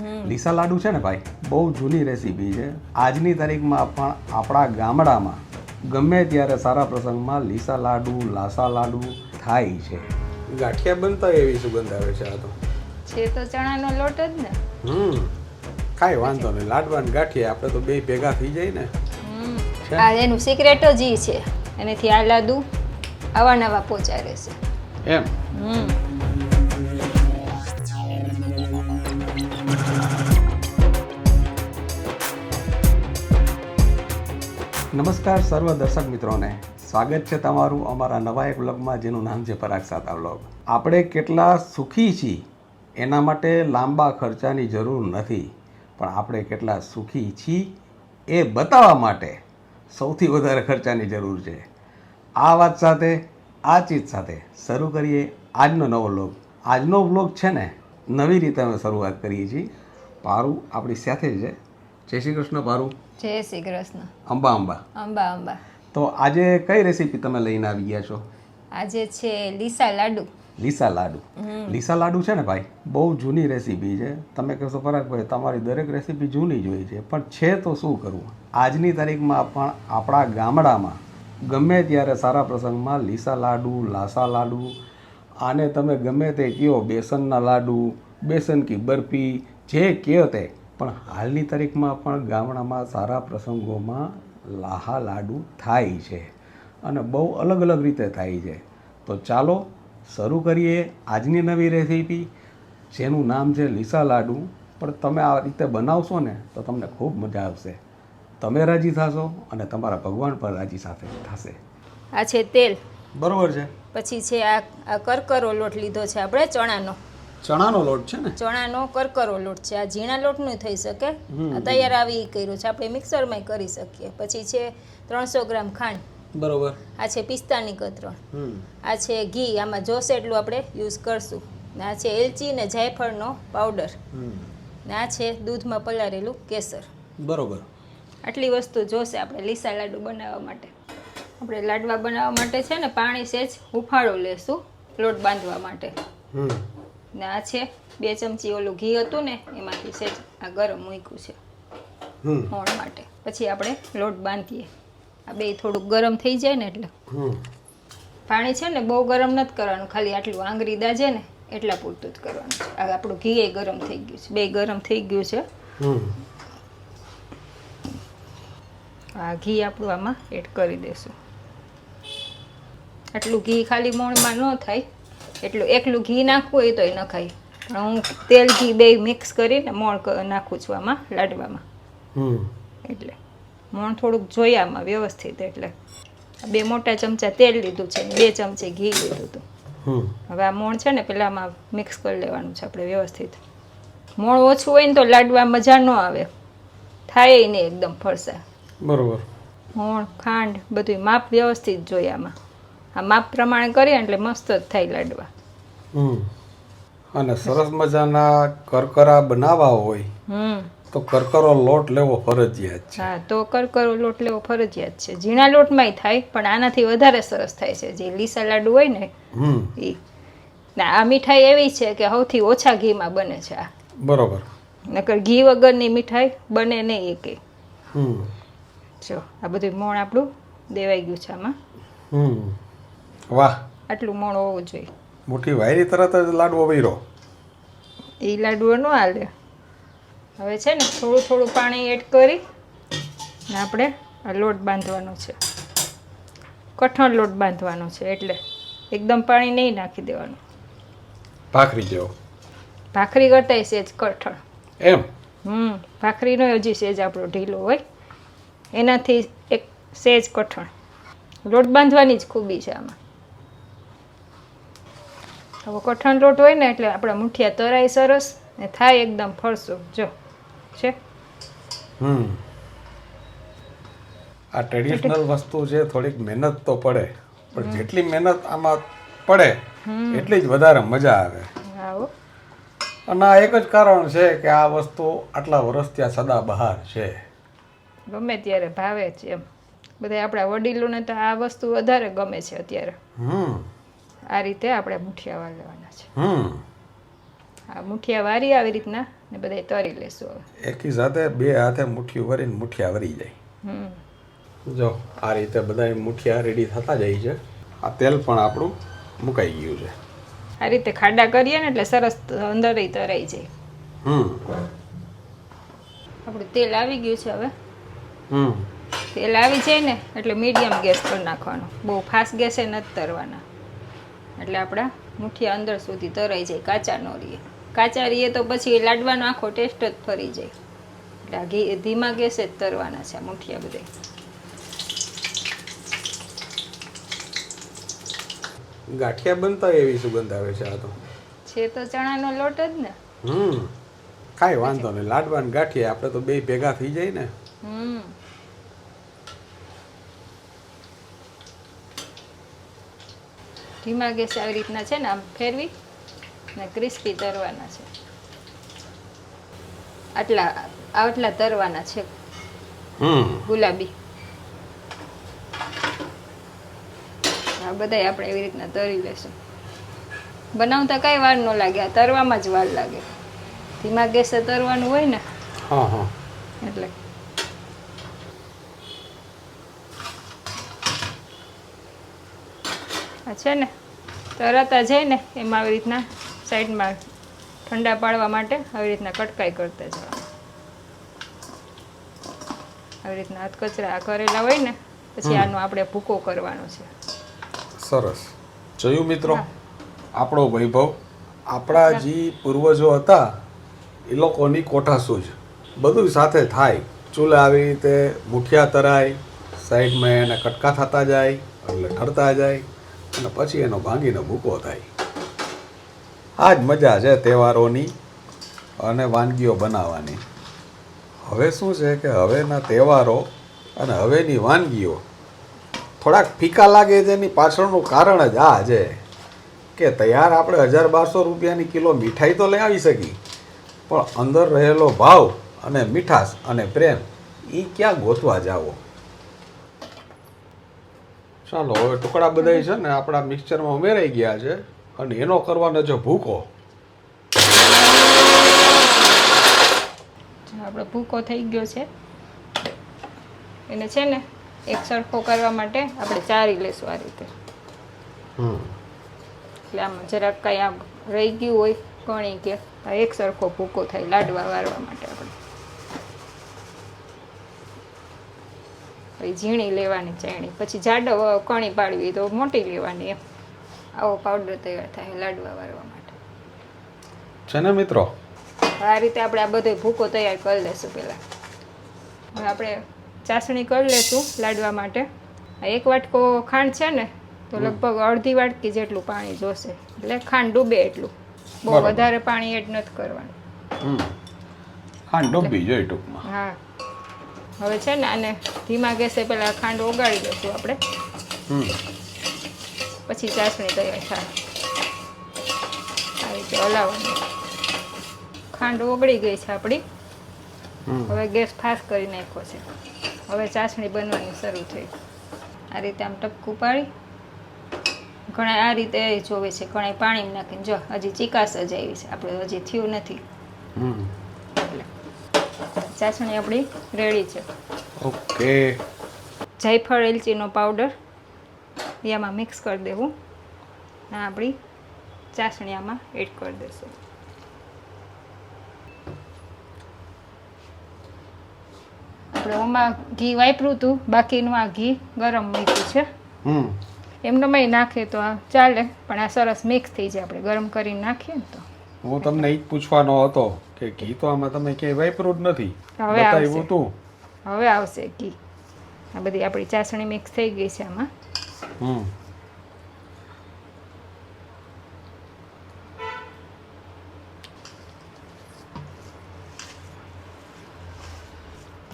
લીસા લાડુ છે ને ભાઈ બહુ જૂની રેસીપી છે. આજની તારીખમાં પણ આપણા ગામડામાં ગમે ત્યારે સારા પ્રસંગમાં લીસા લાડુ લાસા લાડુ થાય છે. ગાંઠિયા બનતા એવી સુગંધ આવે છે આ તો. છે તો ચણાનો લોટ જ ને. હમ. કાંઈ વાંધો નહીં લાડવા ને ગાંઠિયા આપણે તો બે ભેગા થઈ જાય ને. આ એનું સિક્રેટ જ ઈ છે. એનેથી આ લાડુ આવા નવા પોચા રહેશે એમ? હમ. નમસ્કાર સર્વ દર્શક મિત્રોને. સ્વાગત છે તમારું અમારા નવા એક વ્લોગમાં જેનું નામ છે પરાગ સાતા વ્લોગ. આપણે કેટલા સુખી છીએ, એના માટે લાંબા ખર્ચાની જરૂર નથી. પણ આપણે કેટલા સુખી છીએ, એ બતાવવા માટે સૌથી વધારે ખર્ચાની જરૂર છે. આ વાત સાથે, આ ચીજ સાથે શરૂ કરીએ આજનો નવો વ્લોગ. આજનો વ્લોગ છે ને, નવી રીતે અમે શરૂઆત કરીએ છીએ. પારું આપણી સાથે છે. જય શ્રી કૃષ્ણ, પારું. જય શ્રી કૃષ્ણ. અંબા અંબા. અંબા અંબા. તો આજે કઈ રેસીપી તમે લઈને આવી ગયા છો? આજે છે લીસા લાડુ. લીસા લાડુ. લીસા લાડુ છે ને ભાઈ? બહુ જૂની રેસીપી છે. તમે કહેશો પરાગભાઈ તમારી દરેક રેસીપી જૂની જ હોય છે. પણ છે તો શું કરવું? આજની તારીખમાં પણ આપણા ગામડામાં ગમે ત્યારે સારા પ્રસંગમાં લીસા લાડુ લાસા લાડુ આને તમે ગમે તે કહો બેસનના લાડુ બેસન કી બરફી જે કહો તે પણ હાલની તારીખમાં પણ ગામડામાં સારા પ્રસંગોમાં લાહા લાડુ થાય છે અને બહુ અલગ અલગ રીતે થાય છે. તો ચાલો શરૂ કરીએ આજની નવી રેસીપી જેનું નામ છે લીસા લાડુ. પણ તમે આ રીતે બનાવશો ને તો તમને ખૂબ મજા આવશે. તમે રાજી થશો અને તમારા ભગવાન પણ રાજી સાથે થશે. આ છે તેલ. બરોબર છે. પછી છે આ આ કરકરો લોટ લીધો છે આપણે ચણાનો. ચણાનો લોટ છે ને? ચણાનો કરકરો લોટ છે. આ ઝીણા લોટનું થઈ શકે. આ તૈયાર આવી કર્યું છે. આપણે મિક્સરમાં કરી શકીએ. પછી છે ત્રણસો ગ્રામ ખાંડ. બરોબર. આ છે પિસ્તાની કતરણ. આ છે ઘી. આમાં જોશે એટલું આપણે યુઝ કરશું. ને આ છે એલચી ને જાયફળનો પાવડર. ને આ છે દૂધમાં પલાળેલું કેસર. બરોબર. આટલી વસ્તુ જોશે આપણે લીસા લાડુ બનાવવા માટે. આપણે લાડવા બનાવવા માટે છે ને પાણી સેજ હુફાળો લેશું લોટ બાંધવા માટે. હમ. ને આ છે બે ચમચી ઓલું ઘી હતું ને એમાંથી સેજ આ ગરમ મૂક્યું છે. હોણ મોણ માટે. પછી આપણે લોટ બાંધીએ. આ બે થોડુંક ગરમ થઈ જાય ને એટલે. પાણી છે ને બહુ ગરમ નથી કરવાનું. ખાલી આટલું આંગળી દાજે ને એટલા પૂરતું જ કરવાનું છે. આ આપણું ઘી એ ગરમ થઈ ગયું છે. બે ગરમ થઈ ગયું છે. હમ. આ ઘી આપણું આમાં એડ કરી દેશું. આટલું ઘી ખાલી મોણમાં ન થાય. એટલું એકલું ઘી નાખવું હોય તોય ન ખાય. પણ હું તેલ ઘી બે મિક્સ કરીને મોણ નાખું છું આમાં લાડવામાં. એટલે મોણ થોડુંક જોઈએ આમાં વ્યવસ્થિત એટલે. બે મોટા ચમચા તેલ લીધું છે ને બે ચમચી ઘી લીધું હતું. હવે આ મોણ છે ને પેલા આમાં મિક્સ કરી લેવાનું છે આપણે વ્યવસ્થિત. મોણ ઓછું હોય ને તો લાડવા મજા ન આવે. થાય નહીં એકદમ ફરસા બરોબર. મોણ ખાંડ બધું માપ વ્યવસ્થિત જોઈએ આમાં. આ માપ પ્રમાણે કરીએ એટલે મસ્ત જ થાય લાડવા. હમ. અને સરસ મજાના કરકરા બનાવવા હોય હમ. તો કરકરો લોટ લેવો ફરજિયાત છે. હા તો કરકરો લોટ લેવો ફરજિયાત છે. ઝીણા લોટમાંય થાય પણ આનાથી વધારે સરસ થાય છે. જે લીસા લાડુ હોય ને હમ. એ ને આ મીઠાઈ એવી છે કે સૌથી ઓછા ઘીમાં બને છે આ. બરોબર. નકર ઘી વગરની મીઠાઈ બને નહીં એકે. હમ. જો આ બધું મોણ આપણું દેવાઈ ગયું છે આમાં. હમ. વાહ. આટલું મોણ હોવું જોઈએ. મોટી વાયરી તરત જ લાડવો વૈરો એ લાડુઓ ન હાલે. હવે છે ને થોડું થોડું પાણી એડ કરી ને આપણે આ લોટ બાંધવાનો છે. કઠણ લોટ બાંધવાનો છે એટલે એકદમ પાણી નહીં નાખી દેવાનું. ભાખરી જેવો. ભાખરી કરતાય સેજ કઠણ. એમ? હમ ભાખરીનો હજી સેજ આપણો ઢીલો હોય. એનાથી એક સેજ કઠણ. લોટ બાંધવાની જ ખૂબી છે આમાં. હવે કઠણ લોટ હોય ને એટલે આપણા મુઠિયા તરાય સરસ ને થાય એકદમ ફરસું. જો છે? હમ. આ ટ્રેડિશનલ વસ્તુ છે થોડીક મહેનત તો પડે. પણ જેટલી મહેનત આમાં પડે એટલી જ વધારે મજા આવે. આવો. અને આ એક જ કારણ છે કે આ વસ્તુ આટલા વર્ષ ત્યાં સદા બહાર છે. ગમે ત્યારે ભાવે છે એમ. બધા આપણા વડીલોને તો આ વસ્તુ વધારે ગમે છે અત્યારે. હમ. આ રીતે આપણે મુઠિયા વાળવાના છે. હમ. આ મુઠિયા વારી આવી રીતના ને બધાય તરી લેશું હવે. એકી સાથે બે હાથે મુઠ્ઠી ભરીને મુઠિયા વરી જાય. હમ. જો આ રીતે બધા મુઠિયા રેડી થતા જાય છે. આ તેલ પણ આપણું મુકાઈ ગયું છે. આ રીતે ખાડા કરીએ ને એટલે સરસ અંદર તરાઈ જાય. હમ. આપણું તેલ આવી ગયું છે હવે. હમ. તેલ આવી જાય ને એટલે મીડિયમ ગેસ પર નાખવાનો. બહુ ફાસ્ટ ગેસે નથી તરવાના. એટલે આપણા મુઠિયા અંદર સુધી તરાઈ જાય કાચા ન રહીએ. કાચા રહીએ તો પછી લાડવાનો આખો ટેસ્ટ જ ફરી જાય. એટલે આ ઘી ધીમા ગેસે જ તરવાના છે મુઠિયા બધા ગાંઠિયા બનતા એવી સુગંધ આવે છે આ તો. છે તો ચણાનો લોટ જ ને. હમ. કાંઈ વાંધો નહીં લાડવાન ગાંઠિયા આપણે તો બે ભેગા થઈ જાય ને. હમ. ધીમા ગેસે આવી રીતના છે ને આમ ફેરવી ને ક્રિસ્પી તરવાના છે. આટલા આટલા તરવાના છે ગુલાબી. આ બધાય આપણે એવી રીતના તરી લેશું. બનાવતા કાંઈ વાર ન લાગે તરવામાં જ વાર લાગે. ધીમા ગેસે તરવાનું હોય ને હા હા. એટલે આ છે ને તરતા જાય ને એમાં આવી રીતના સાઈડમાં ઠંડા પાડવા માટે આવી રીતના કટકાઈ કરતા જવા. આવી રીતના હાથ કચરા કરેલા હોય ને પછી આનો આપણે ભૂકો કરવાનો છે. સરસ. જોયું મિત્રો આપણો વૈભવ. આપણા જે પૂર્વજો હતા એ લોકોની કોઠાસૂઝ. બધું સાથે થાય. ચૂલે આવી રીતે મુઠિયા તરાય સાઈડમાં એને કટકા થતા જાય એટલે ઠરતા જાય. અને પછી એનો ભાંગીને ભૂકો થાય. આ જ મજા છે તહેવારોની અને વાનગીઓ બનાવવાની. હવે શું છે કે હવેના તહેવારો અને હવેની વાનગીઓ થોડાક ફીકા લાગે છે એની પાછળનું કારણ જ આ છે કે તૈયાર આપણે હજાર બારસો રૂપિયાની કિલો મીઠાઈ તો લઈ આવી શકી, પણ અંદર રહેલો ભાવ અને મીઠાશ અને પ્રેમ એ ક્યાં ગોતવા જાવો? ચાલો હવે ટુકડા બધા છે ને આપણા મિક્સચરમાં ઉમેરાઈ ગયા છે અને એનો કરવાનો છે ભૂકો. આપણો ભૂકો થઈ ગયો છે એને છે ને એક સરખો કરવા માટે આપણે ચારી લેશું આ રીતે. હમ. એટલે આમાં જરાક કાંઈ આમ રહી ગયું હોય કણી કે એક સરખો ભૂકો થાય લાડવા વાળવા માટે આપણે પછી ઝીણી લેવાની ચણી પછી જાડો કણી પાડવી તો મોટી લેવાની એમ. આવો પાવડર તૈયાર થાય લાડવા વાળવા માટે. છે ને મિત્રો? આ રીતે આપણે આ બધો ભૂકો તૈયાર કરી લેશું પહેલાં. હવે આપણે ચાસણી કરી લેશું લાડવા માટે. એક વાટકો ખાંડ છે ને તો લગભગ અડધી વાટકી જેટલું પાણી જોશે. એટલે ખાંડ ડૂબે એટલું. બહુ વધારે પાણી એડ નથી કરવાનું. હા ડૂબી જોઈએ ટૂંકમાં. હા. હવે છે ને આને ધીમા ગેસે પહેલાં ખાંડ ઓગાળી દઈશું આપણે. પછી ચાસણી તૈયાર થાય. આ રીતે હલાવવાની. ખાંડ ઓગળી ગઈ છે આપણી. હવે ગેસ ફાસ્ટ કરી નાખ્યો છે. હવે ચાસણી બનવાની શરૂ થઈ. આ રીતે આમ ટપકું પાડી. ઘણા આ રીતે જોવે છે. ઘણા પાણી નાખીને જો હજી ચિકાસ જ આવી છે. આપણે હજી થયું નથી. ચાસણી આપણી રેડી છે. ઓકે. જાયફળ એલચીનો પાવડર એમાં મિક્સ કરી દેવું. અને આપણી ચાસણી આમાં એડ કરી દેશું. આપણે ઓમાં ઘી વાપર્યું હતું. બાકીનું આ ઘી ગરમ મૂક્યું છે. હમ. એમને મેં નાખીએ તો આ ચાલે પણ આ સરસ મિક્સ થઈ જાય. આપણે ગરમ કરીને નાખીએ ને તો. હું તમને એ જ પૂછવાનો હતો કે ઘી તો આમાં તમે ક્યાંય વાપર્યું જ નથી. હવે આવશે. તું. હવે આવશે ઘી. આ બધી આપણી ચાસણી મિક્સ થઈ ગઈ છે આમાં. હમ.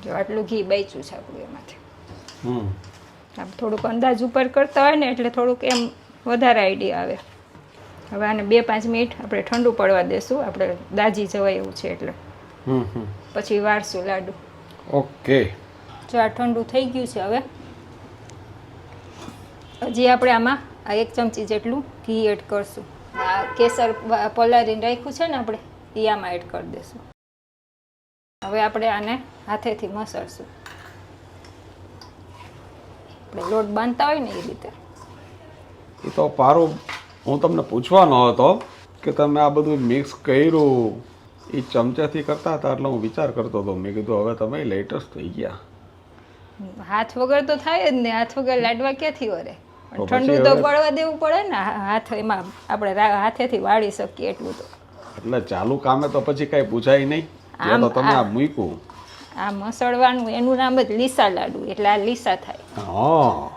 જો આટલું ઘી બચ્યું છે આપણું એમાંથી. હમ. આમ થોડુંક અંદાજ ઉપર કરતા હોય ને એટલે થોડુંક એમ વધારે આઈડિયા આવે. હવે આને બે પાંચ મિનિટ આપણે ઠંડુ પડવા દેશું. આપણે દાજી જવાય એવું છે એટલે. પછી વારશું લાડુ. ઓકે. જો આ ઠંડુ થઈ ગયું છે હવે. હજી આપણે આમાં આ એક ચમચી જેટલું ઘી એડ કરશું. આ કેસર પલારીને પલાળીને રાખ્યું છે ને આપણે એ આમાં એડ કરી દેશું. હવે આપણે આને હાથેથી મસળશું. આપણે લોટ બાંધતા હોય ને એ રીતે. એ તો પારો હું તમને પૂછવાનો હતો કે તમે આ બધું મિક્સ કર્યું એ ચમચાથી કરતા હતા એટલે હું વિચાર કરતો હતો. મેં કીધું હવે તમે લેટેસ્ટ થઈ ગયા. હાથ વગર તો થાય જ ને હાથ વગર લાડવા ક્યાંથી વરે? ઠંડુ તો પડવા દેવું પડે ને હાથ એમાં આપણે હાથેથી વાળી શકીએ એટલું તો. એટલે ચાલુ કામે તો પછી કાંઈ પૂછાય નહીં. તો આમ- તમે આ મૂક્યું. આ મસળવાનું એનું નામ જ લીસા લાડુ એટલે આ લીસા થાય. હા.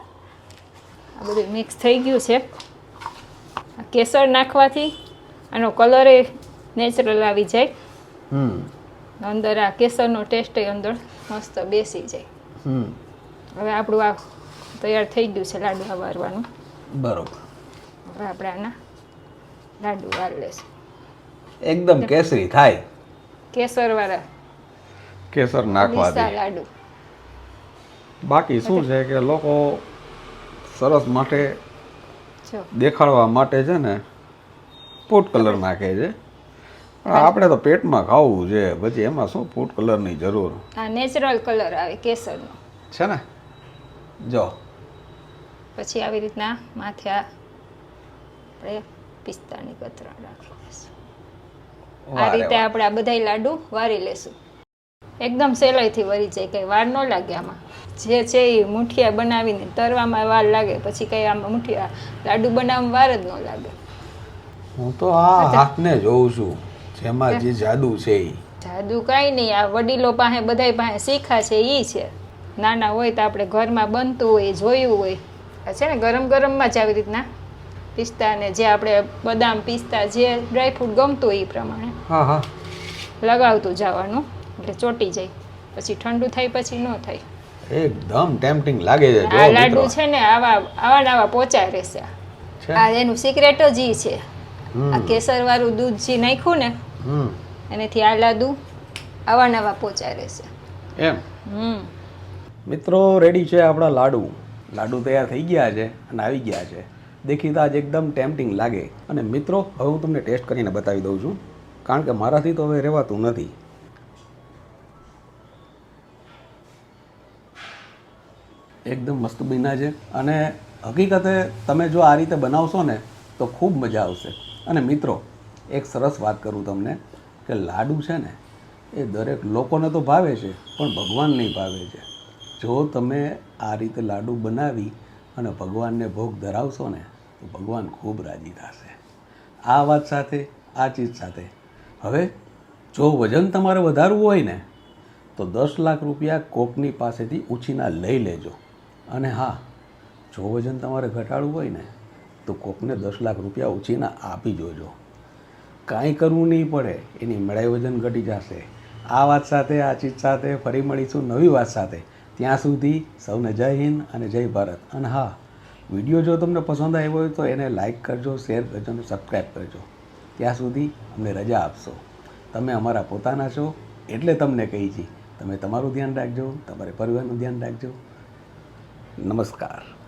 આ બધું મિક્સ થઈ ગયું છે. કેસર નાખવાથી આનો કલર એ નેચરલ આવી જાય. અંદર આ કેસરનો ટેસ્ટ અંદર મસ્ત બેસી જાય. હમ. હવે આપણું આ તૈયાર થઈ ગયું છે લાડુ વારવાનું. બરોબર. હવે આપણે આના લાડુ વાર લેશું. એકદમ કેસરી થાય. કેસરવાળા કેસર નાખવા નાખવાથી લાડુ. બાકી શું છે કે લોકો સરસ માટે દેખાડવા માટે છે ને ફૂડ કલર નાખે છે. પણ આપણે તો પેટમાં ખાવું છે પછી એમાં શું ફૂડ કલરની જરૂર? આ નેચરલ કલર આવે કેસરનો. છે ને? જો. પછી આવી રીતના માથે આપણે પિસ્તાની કતરણ રાખી દઈશું. આ રીતે આપણે આ બધાય લાડુ વારી લેશું. એકદમ સહેલાઈથી વરી જાય કંઈ વાર ન લાગે આમાં. જે છે એ મુઠિયા બનાવીને તરવામાં વાર લાગે પછી કંઈ આમાં મુઠિયા લાડુ બનાવવામાં વાર જ ન લાગે. હું તો આ હાથને જોઉં છું જેમાં જે જાદુ છે એ. જાદુ કાંઈ નહીં આ વડીલો પાસે બધાય પાસે શીખા છે એ છે. નાના હોય તો આપણે ઘરમાં બનતું હોય જોયું હોય. છે ને ગરમ ગરમમાં જ આવી રીતના પિસ્તા ને જે આપણે બદામ પિસ્તા જે ડ્રાયફ્રૂટ ગમતું હોય એ પ્રમાણે. હા હા. લગાવતું જવાનું. એટલે ચોટી જાય. પછી ઠંડુ થાય પછી ન થાય. એકદમ ટેમ્પટિંગ લાગે છે. આ લાડુ છે ને આવા આવા આવા પોચા રહેશે. આ એનું સિક્રેટ જ ઈ છે. આ કેસર વાળું દૂધ જે નાખ્યું ને એનાથી એનેથી આ લાડુ આવા નવા પોચા રહેશે. એમ? હમ. મિત્રો રેડી છે આપણા લાડુ. લાડુ તૈયાર થઈ ગયા છે અને આવી ગયા છે. દેખીતા જ એકદમ ટેમ્પટિંગ લાગે. અને મિત્રો હવે હું તમને ટેસ્ટ કરીને બતાવી દઉં છું. કારણ કે મારાથી તો હવે રહેવાતું નથી. એકદમ મસ્ત બીના છે. અને હકીકતે તમે જો આ રીતે બનાવશો ને, તો ખૂબ મજા આવશે. અને મિત્રો, એક સરસ વાત કરું તમને કે લાડુ છે ને, એ દરેક લોકોને તો ભાવે છે, પણ ભગવાન નહીં ભાવે છે. જો તમે આ રીતે લાડુ બનાવી અને ભગવાનને ભોગ ધરાવશો ને, તો ભગવાન ખૂબ રાજી થશે. આ વાત સાથે, આ ચીજ સાથે. હવે, જો વજન તમારે વધારવું હોય ને, તો દસ લાખ રૂપિયા કોકની પાસેથી ઉછીના લઈ લેજો. અને હા, જો વજન તમારે ઘટાડવું હોય ને, તો કોકને દસ લાખ રૂપિયા ઉછીને આપી જોજો. કાંઈ કરવું નહીં પડે, એની મળાઈ વજન ઘટી જશે. આ વાત સાથે, આ ચીજ સાથે ફરી મળીશું નવી વાત સાથે. ત્યાં સુધી સૌને જય હિન્દ અને જય ભારત. અને હા, વીડિયો જો તમને પસંદ આવ્યો હોય તો એને લાઇક કરજો, શેર કરજો અને સબસ્ક્રાઈબ કરજો. ત્યાં સુધી અમને રજા આપશો. તમે અમારા પોતાના છો, એટલે તમને કહી છીએ તમે તમારું ધ્યાન રાખજો, તમારે પરિવારનું ધ્યાન રાખજો. નમસ્કાર.